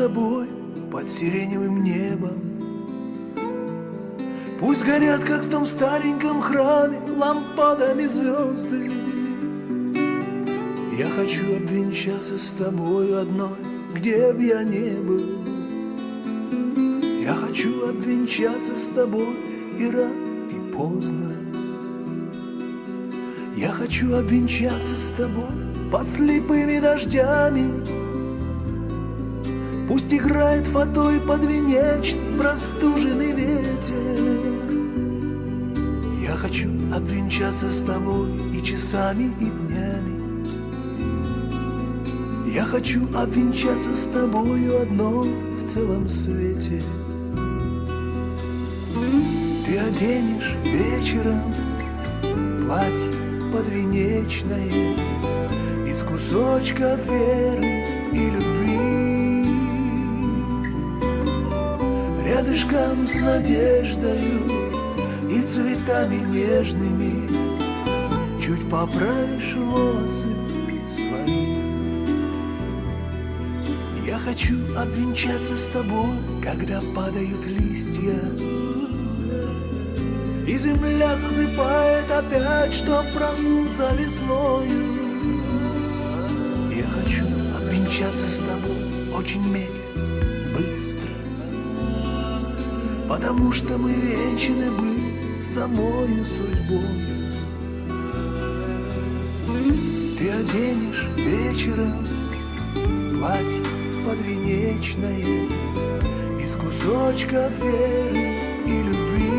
тобой под сиреневым небом. Пусть горят, как в том стареньком храме, лампадами звезды. Я хочу обвенчаться с тобою одной, где б я не был. Я хочу обвенчаться с тобой и рано, и поздно. Я хочу обвенчаться с тобой под слепыми дождями. Пусть играет фатой подвенечный простуженный ветер. Я хочу обвенчаться с тобой и часами, и днями. Я хочу обвенчаться с тобою одной в целом свете. Ты оденешь вечером платье подвенечное Из кусочков веры и любви Рядышком с надеждою и цветами нежными. Чуть поправишь волосы свои. Я хочу обвенчаться с тобой, когда падают листья. И земля засыпает опять, чтоб проснуться весною Я хочу обвенчаться с тобой очень медленно, Потому что мы венчаны были самою судьбой. Ты оденешь вечером платье подвенечное Из кусочков веры и любви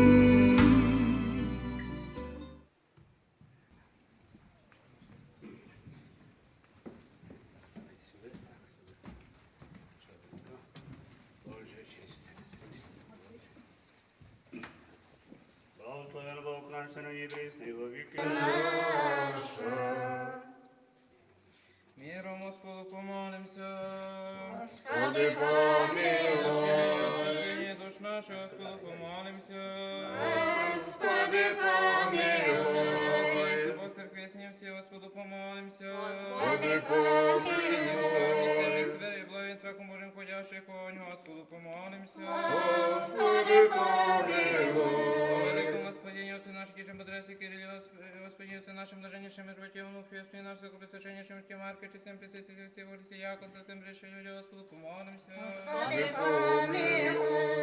Отце нашим, блаженнейшим и Братьевну, Христе наш, Сокопресташеннейшим, Марке, чистым Пресвятитель, все Христе, Яков, Зацем, Бреши, люди, Господу помолимся. Господи, помилуй.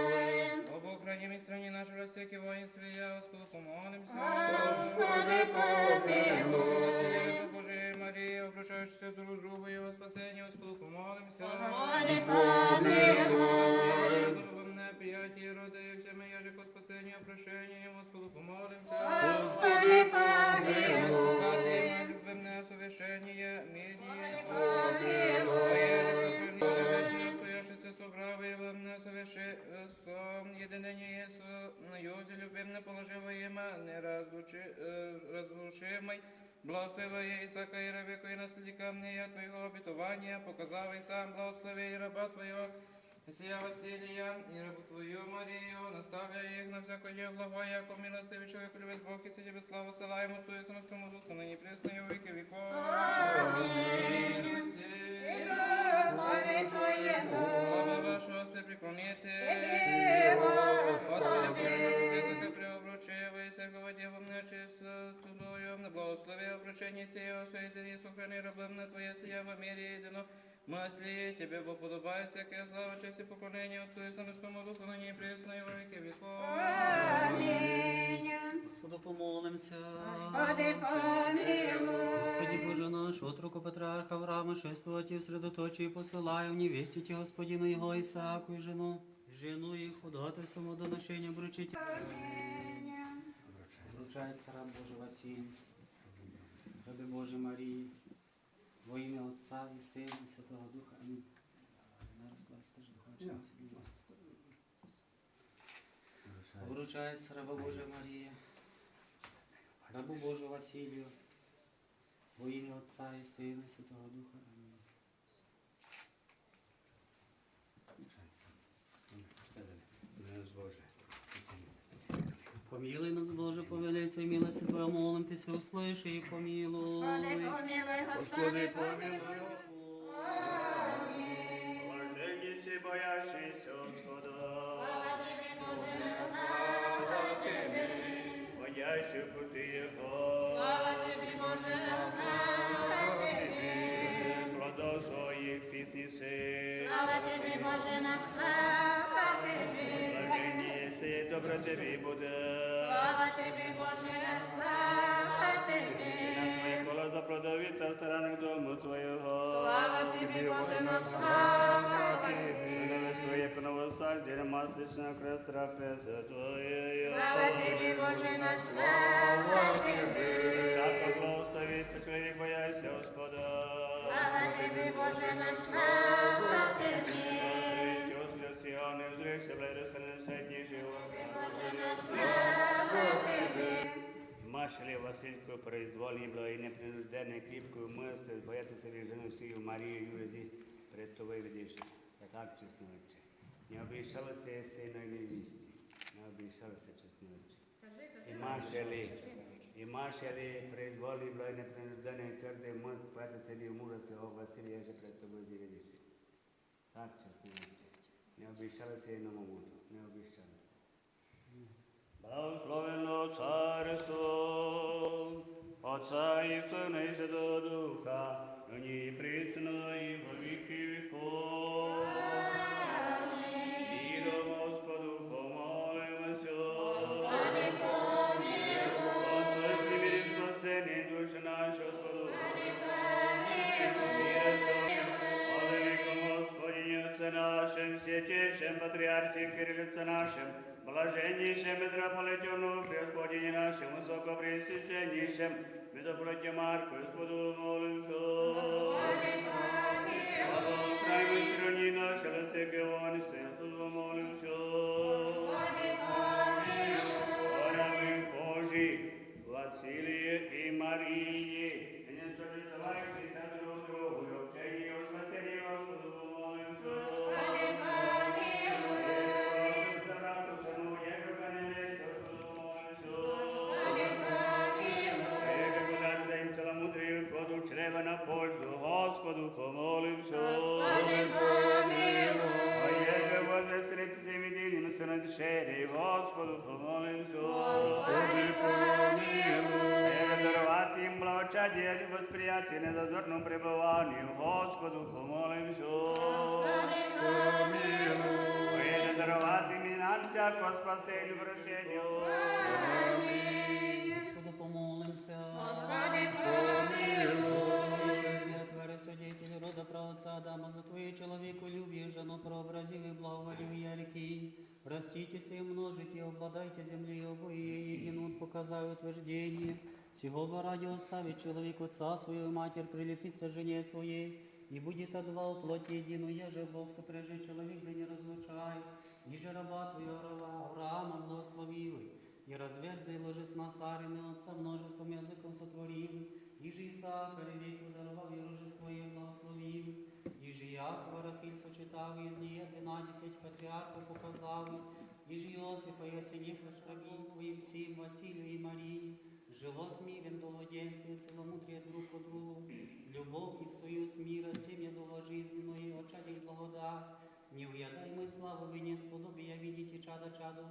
Об Украине стране нашей, во всеки воинстве, я Господу помолимся. Господи, помилуй. Василия, Божия Мария, обращающаяся друг к другу, его спасение, Господу помолимся. Господи, помилуй. Духовное приятие рода и всем яжико спасение, прощение, Господу помолимся. Господи, помилуй. Богатые, любовное совершение, медие, Стоящийся собравий, любовне совершенство, єдинення союзі, любовне положиваємо, не разлучи- е, разрушимий, Благослови Ісака і Ревіку і наслідника я Твоєго обітування, показав і сам благослови і раба Твого, Сія Василія і рабу Твою Марію, наставляй їх на всяке діло благо, яко милостивий чоловік любить Бог і сидів славу силаємо Твою Синському Духу, нині присною віки віков. Амінь. Слави Твоєму. Слава вашого сте приклоніти. Господи. Дівом благослови своїй землі, сохрани рабом на Твоє сія в мірі єдино. Маслі, Тебе Бог подобає всяке слава, честь і поклонення Отцу і Сину Духу, нині і присно і во віки віков. Амінь. Господу помолимся. Господи, помилуй. Господи Боже наш, отроку Патріарха Авраама, шествувати в средоточі і посилає в невестю ті Господину його Ісааку і жену. Жену їх удати самодоношення обручить. Вручається раб Божий Василь, раби Божій Марії, во ім'я Отця і Сина і Святого Духа. Амінь. Духа. Вручається раба Божа Марія, рабу Божу Василію, во ім'я Отця і Сина і Святого Духа. Амінь. Помилуй нас, Боже, по велице милости Твоя, молим Тися, услыши и помилуй. Господи, помилуй, Господи, помилуй. Блаженні всі боящийся Господа. Слава Тебе, Боже, слава Тебе. Ходящий пути Його. Слава Тебе, Боже, слава Тебе. Плодов своїх сісніси. Слава Тебе, Боже, на слава єси, добро тобі буде. Слава Тебе, Боже, слава Тебе. Твоє коло за плодові та старанок дому Твоєго. Слава Тебе, Боже, на слава. Слава Твоє поновосаждення, маслична крест трапеза. Слава Тебе, Боже, на слава Тебе. Так благословиться чоловік, бояйся Господа. Слава Тебе, Боже, на слава Тебе. Сіани, узрився, бледоселен, сайтніший Mašele Vasilko proizvoli bilo i neprinudene kripku mrste, bojati se reženu siju Marije Jurezi pred toboj vidiš, takav česnoće. Ne obišala se je seno ili visti, ne obišala se česnoće. I mašele, i mašele proizvoli bilo i neprinudene krde mrste, bojati se li umura se o Vasilije že pred toboj vidiš. Tak česnoće. Ne obišala se jednom omutu, ne obišala. Благословено царство, Отца і Сина і Святого Духа, нині і присно і во віки віков. Віром Господу помолимося. Господи, помилуй. Послушні мірі спасені душі наші, Господу. Великому Господині Отце нашим, святейшим Патріарсі Кирилице нашим, блаженнішим митрополитюну, Господині нашим, високопресвященнішим, митрополиті Марку, Господу молимся. Слава стороні наші, Лисик Іван, Господу молимся. Раби Божі, Василії і Марії, Господу помолимся. А еже возвеселиться всем единым сыном душери, Господу помолимся. Еже даровать им благочадие и восприятие незазорном пребыванию, Господу помолимся. Еже даровать им и нам всякого спасению и прощению. Господу Адама, за Твою человеку любви, жену прообразил и благоволил яркий. Раститесь и множите, обладайте земли обои, едину показаю утверждение. Сего бы ради оставить человеку отца свою и матерь, прилепиться жене своей, и будет от два в плоти единую, еже Бог сопряжет человек, да не разлучай. Ниже раба твоего Авраама благословил, и разверзай ложись на сарины отца множеством языком сотворил, и же Исаака веку даровал и рожество и благословил, и же Якова Рахиль сочетав, из нее двенадцать патриархов показал, и же Иосифа и осенив расправил твоим сим Василию и Марии, живот мирен, долгоденствие, целомудрие друг по другу, любовь и союз мира, семья долгожизненную, очадик благодать, не уядай мы славу вине сподобия видите чада чаду,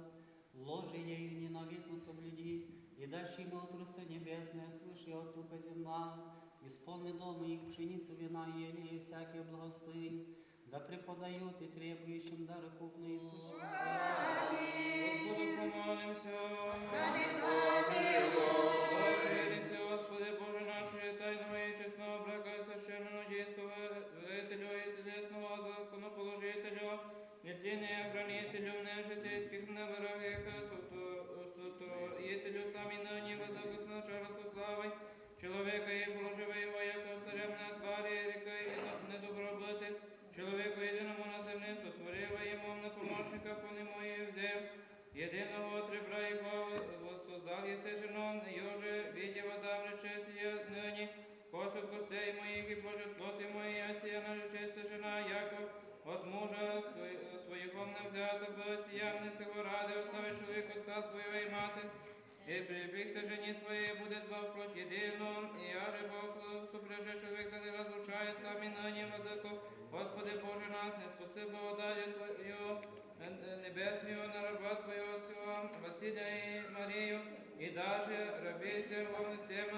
ложе ею ненавидно соблюди, и дашь им отрусы небесные свыше от тука земна, исполни дома их пшеницу вина ели и всякие благосты, да преподают и требующим дары купно Иисусу Господу помолимся. Сего, Василия и Марию, и даже рабейся во всем,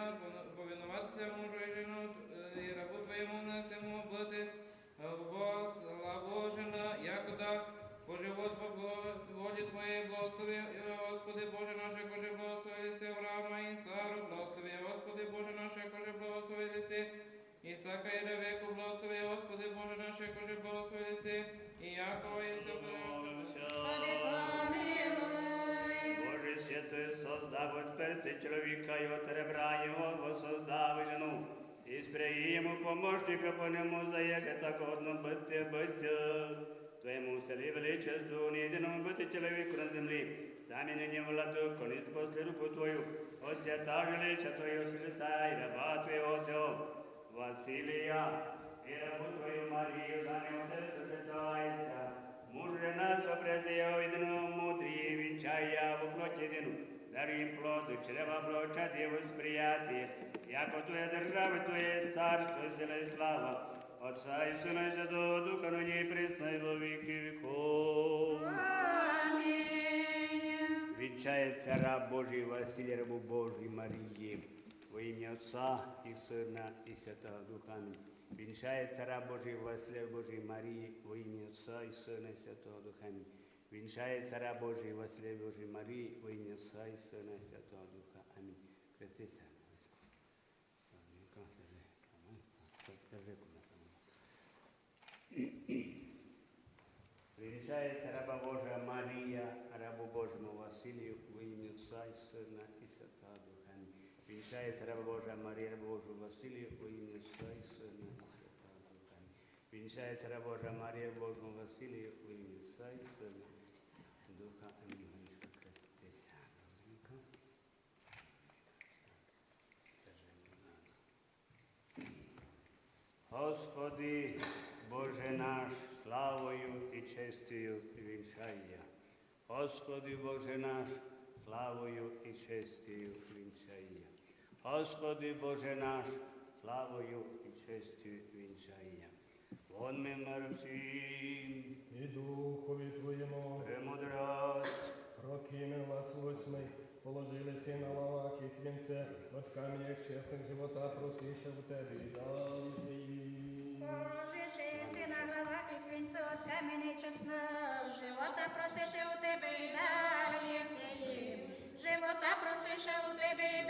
повиноваться мужу и жену, э, и рабу Твоему на всему быть, возложено, якуда по живот по благо- волі Твоєї благослови, е, Господи Боже наше, коже благословилися Авраама і Сару, благослови, Господи Боже наше, коже благословилися Ісака і Ревеку, благослови, Господи Боже наше, коже благословилися і Якова і. Господи, помилуй. Боже создав от перці чоловіка і от ребра його воссоздав жену. І спряги йому помощника по ньому заєже так одно бити быстя. Твоєму селі величеству, не єдиному бити чоловіку на землі. Самі нині владу, коли спосли руку Твою, освята жилища Твою, святай, раба Твоєго сього. Василія, і рабу Твою за нього серце питається. Даруй плоду, чрева плоча, діву сприяти, яко Твоя держава, Твоє царство, сила і слава. Отца і Сина і Святого Духа, нині і присно, і во віки віков. Амінь. Вінчається раб Божий Василій, рабу Божий Марії, во ім'я Отця і Сина і Святого Духа. Амінь. Вінчається раб Божий рабу Божий Марії, во ім'я Отця і Сина і Святого Духа. Амінь. Вінчається раб Божий рабу Божий Марії, во ім'я Отця і Сина і Святого Духа. Амінь. Хрестися. Вінчається раба Божа Марія, рабу Божому Василію, в ім'я Отця і Сина і Святого Духа. Амінь. Вінчається раба Божа Марія, рабу Божу Василію, в ім'я Сина і Святого Духа. Амінь. Раба Божа Марія, Божому Василію, в ім'я Отця і Сина Господи, Боже наш, славою і честю вінчає. Господи, Боже наш, славою і честю вінчає. Господи, Боже наш, славою і честю вінчає. Вон ми всім, і духові Твоєму, премудрость, прокинув вас восьмий, положили си на лавах і вінце, от камінь чесних живота просиша в тебе і дали. Положивши си на главах і квінцю от камені чесно, живота просише у тебе і далі єси. Живота просише у тебе і.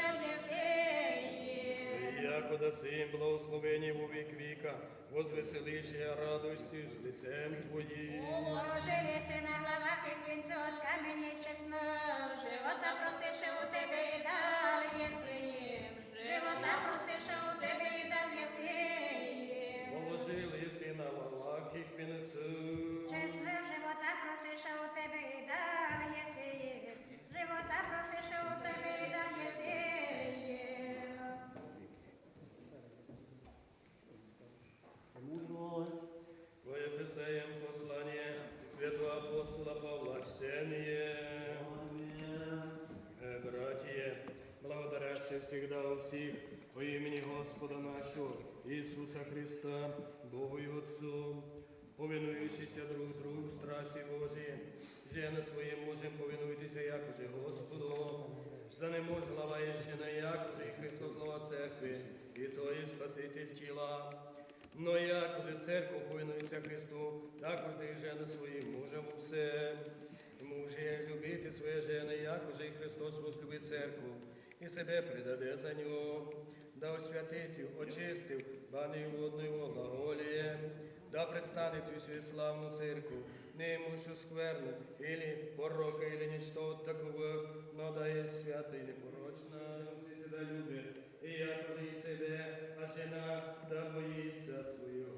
Яко благословені у вік віка, возвеселиш радості з лицем Твоїм. Положили си на главах і квінцю от камені чесно, живота просише у тебе і далі єси. Живота просише у тебе і далі єси благодаряще всегда у всех по имени Господа нашего Иисуса Христа, Богу и Отцу, повинуючися друг другу в страсті Божій, жена своїм мужем повинуйтеся, як уже Господу, за не може лаває жена, як уже і Христос глава церкви, і то є Спаситель тіла. Но як уже церква повинується Христу, також і жена своїм мужем у все. Муже, любити своє жени, як уже і Христос возлюбить церкву, і себе предаде за нього, да освятить, очистив, баною водною глаголієм, да предстанет у свою славну церкву, не имущу скверну, или порока, или ничто такого, но да є свята или порочна, всі себя любить, і як і себе, а жена да боїться свого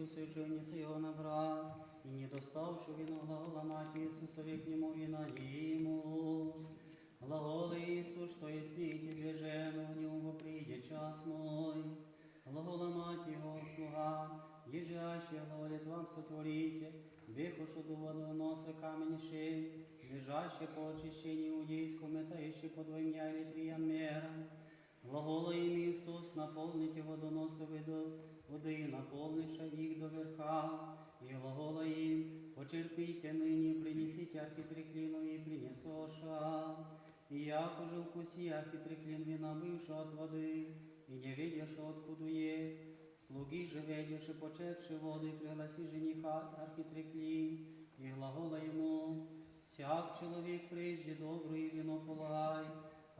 Ісусу, ученицы його набрав, і не доставши він глагола мати Ісусові к нему і на йому. Глаголи Ісус, що існіте движено, в нього прийде час мой. Глагола мать Його слуга, ежаще глаголит вам сотворите, вихошу до водоноса камень шесть, лежаще по очищению иудейскому, метающий по двойня или триям мерам. Глагола им Иисус, наполните водоносы воду, воды, наполниша их до верха. И глагола им, почерпите ныне, принесите архитреклину и принесоша. И як уже вкуси архитреклин вина бывшего от воды, и не видишь, откуда есть. Слуги же видишь и почепши воды, пригласи жениха архитреклин, и глагола ему, всяк человек прежде доброе вино полагай,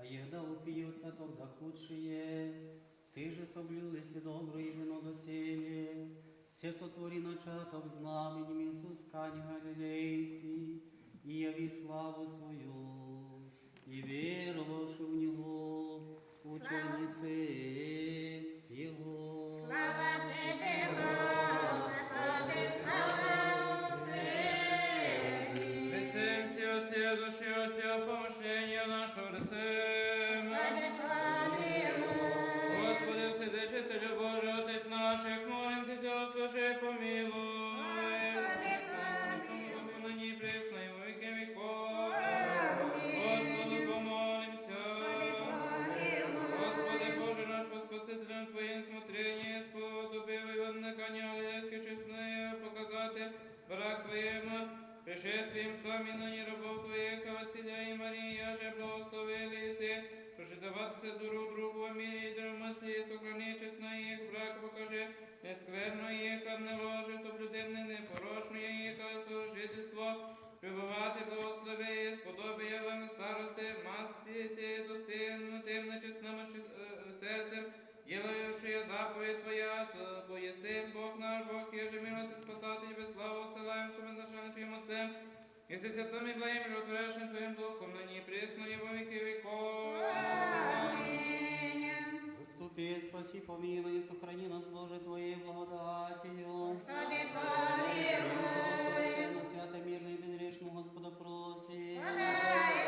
а егда упьются, тогда худшие. Ты же соблюлися доброе вино доселе, все сотвори начаток знаменем Иисус Кань Галилейси, и яви славу свою, и веровавши в Него, ученицы заповедь Твоя, то бо єси Бог наш, Бог, еже милоти спасати тебе, славу всилаем, сумен нашим Твоим Отцем, и со святым и благим животворящим Твоим Духом, ныне и пресно и во веки веков. Заступи, спаси, помилуй и сохрани нас, Боже, Твоей благодатью. Господи, помилуй. На свято мирно и безгрешно Господа просим. Твоє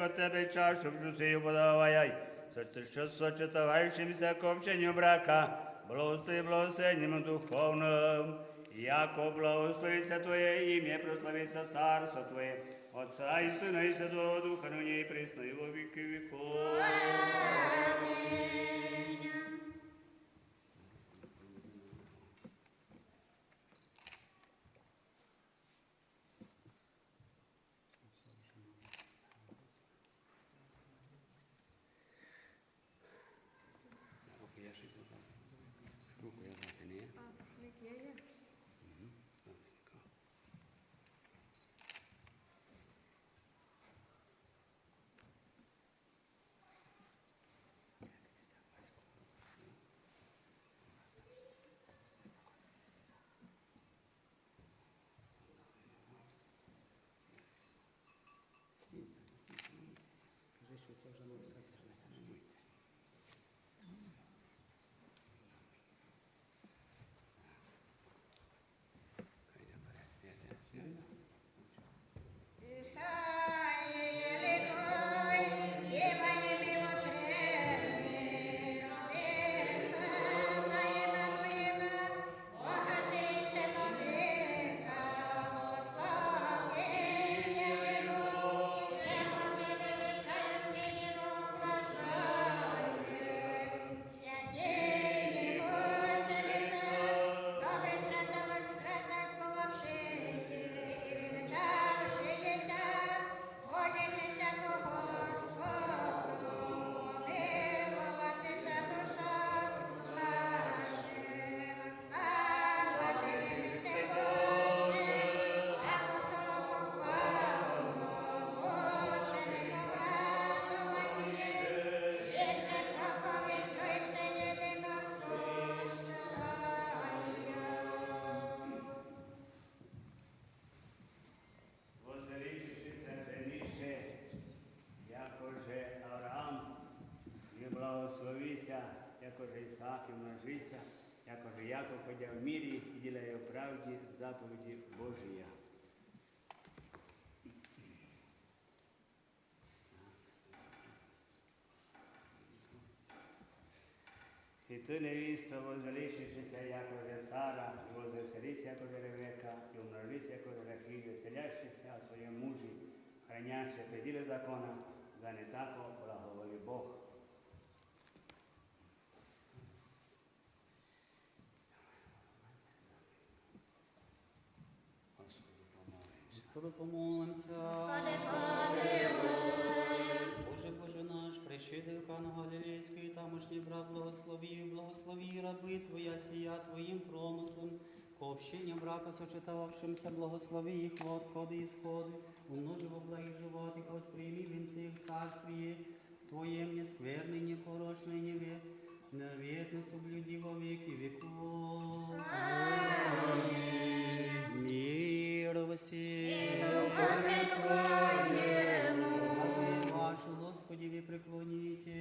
от Тебе чашу в подавай. Що сочетаваючимся к брака, благослови благословенням духовним. Яко благословиться Твоє ім'я, прославиться царство Твоє, Отца і Сина і Святого Духа, нині і присно, і во віки віков. Руку Скажи, що заповіді Божія. И ты, невеста, возвеличившися, яко же Сара, и возвеселись, яко же Ревека, и умножись, яко же Рахиль, веселящийся о своем муже, храняще пределы закона, за не тако благоволи Бог. Господу помолимся. Господи, помилуй. Боже, Боже наш, прещеди Кану Галилейської, тамошній брат, благослови, благослови раби Твоя сія Твоїм промыслом, к общению брака сочетавшимся, благослови их в отходы и исходы, умножи во благих животах, восприми венцы в царствие Твоем нескверный, непорочный, неве, наветно соблюди во веки веков. Мир во всем. Раби вашу, Господи, ви преклоните.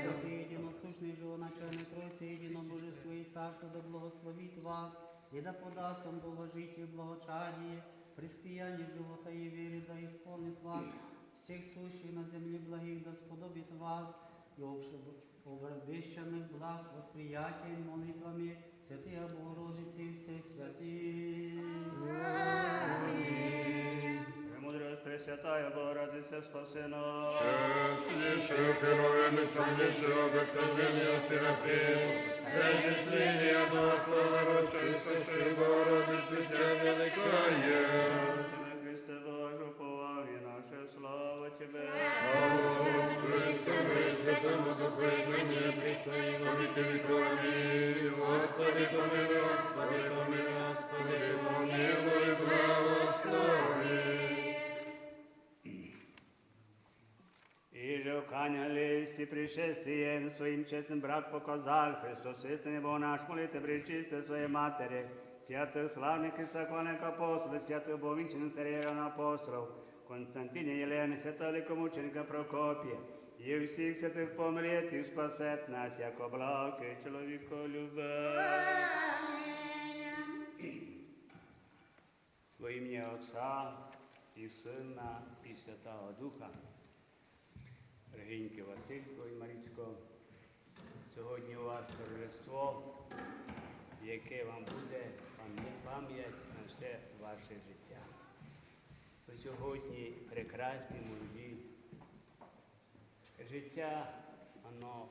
Святый, единосущный, живоначальный Тройцы, едино Божество и Царство, да благословит вас, и да подаст вам долгожитие, благочадие, преспияние живота и веры, да исполнит вас, всех сущих на земле благих, да сподобит вас, и обещанных благ восприятием, молитвами, Святые Богородицы и всех святых. Премудрость Пресвятая Богородица, спаси нас. Слышу первое сомничего господиня Серафим, Пречисление до слова ручи, Богородицы, Тя великая. Тебе, Христе Боже, упование наше, слава Тебе. Святому Духу и ныне пресной во веки веков. Аминь. Господи, помилуй, Господи, помилуй, Господи, помилуй, благослови. И же в Канялисти пришествием своим честным брак показал Христос истинный Бог наш, молите пречистой своей Матери, святых славных и сокольных апостолов, святых Бовинчиных царей и апостолов, Константина Елены, святого великомученика Прокопия, и всех святых помилует и спасет нас, яко благ и человеколюбе. Во ім'я Отця і Сина, і Святого Духа. Регіньки Василько і Марічко, сьогодні у вас торжество, яке вам буде пам'ять на все ваше життя. Сьогодні прекрасні молоді. Життя, воно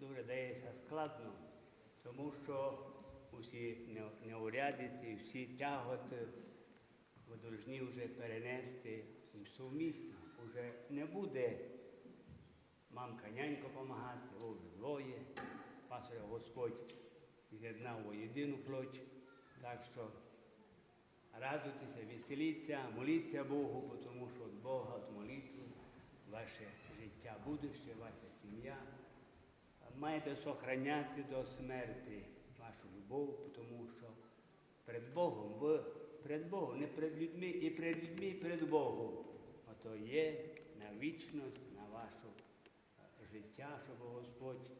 дуже дається складно, тому що усі неурядиці, всі тяготи ви повинні вже перенести сумісно. Уже не буде мамка нянько допомагати, ви двоє. Вже Господь з'єднав єдину плоть. Так що радуйтеся, веселіться, моліться Богу, тому що від Бога, від молитви, ваше життя будуще, ваша сім'я. Маєте сохраняти до смерті вашу любов, тому що перед Богом, ви перед Богом, не перед людьми, і перед людьми, і перед Богом. Ото є на вічність, на ваше життя, щоб Господь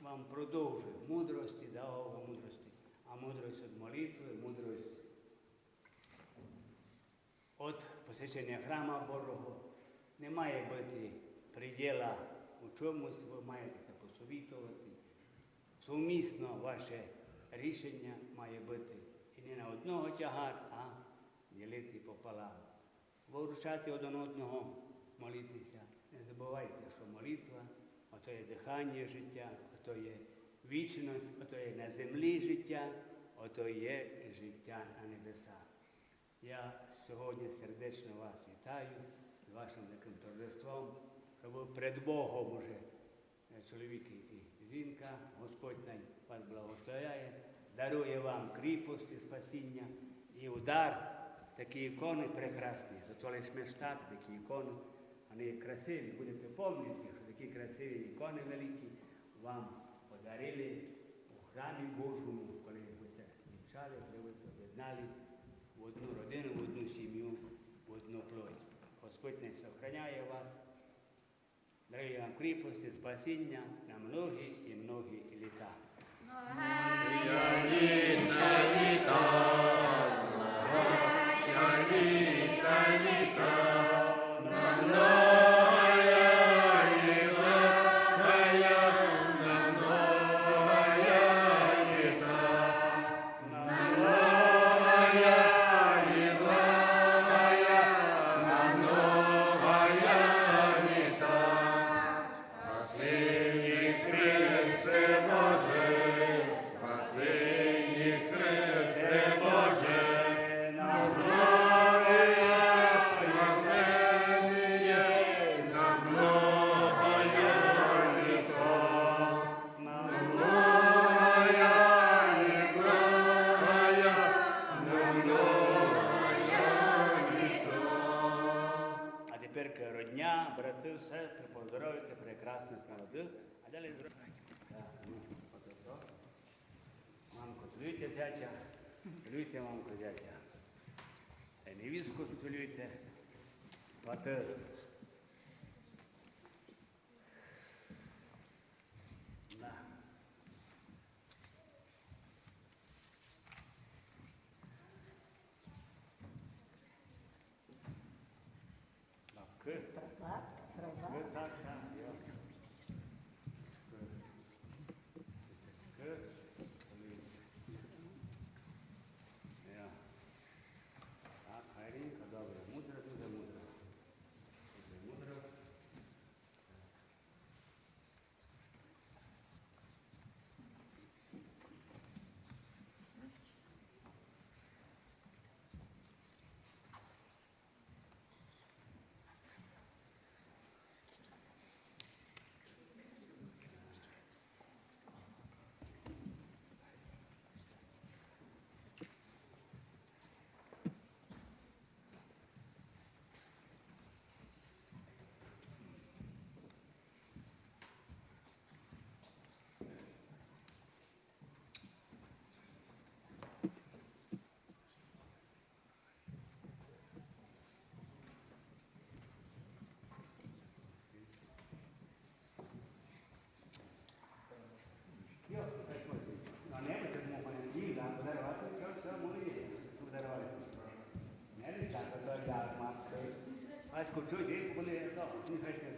вам продовжив мудрості, дав вам мудрості, а мудрість від молитви, мудрість від посвячення храма Божого. Не має бути приділа у чомусь, ви маєте це посовітувати. Сумісно ваше рішення має бути і не на одного тягар, а ділити пополам. Вирушати один одного, молитися. Не забувайте, що молитва, ото є дихання життя, ото є вічність, ото є на землі життя, ото є життя на небесах. Я сьогодні сердечно вас вітаю з вашим таким торжеством, що ви перед Богом уже е, чоловік і жінка, Господь най вас благословляє, дарує вам кріпость і спасіння і удар. Такі ікони прекрасні, зато лише мечтати такі ікони, вони красиві, будете пам'ятати, що такі красиві ікони великі вам подарили у храмі Божому, коли ви це вінчали, коли ви це об'єднали в одну родину, в одну сім'ю, в одну плоть. Господь не сохраняє вас Дай вам кріпості, спасіння на многі і многі літа. А Warte. Не лише так, то я маски. А скучу, де вони,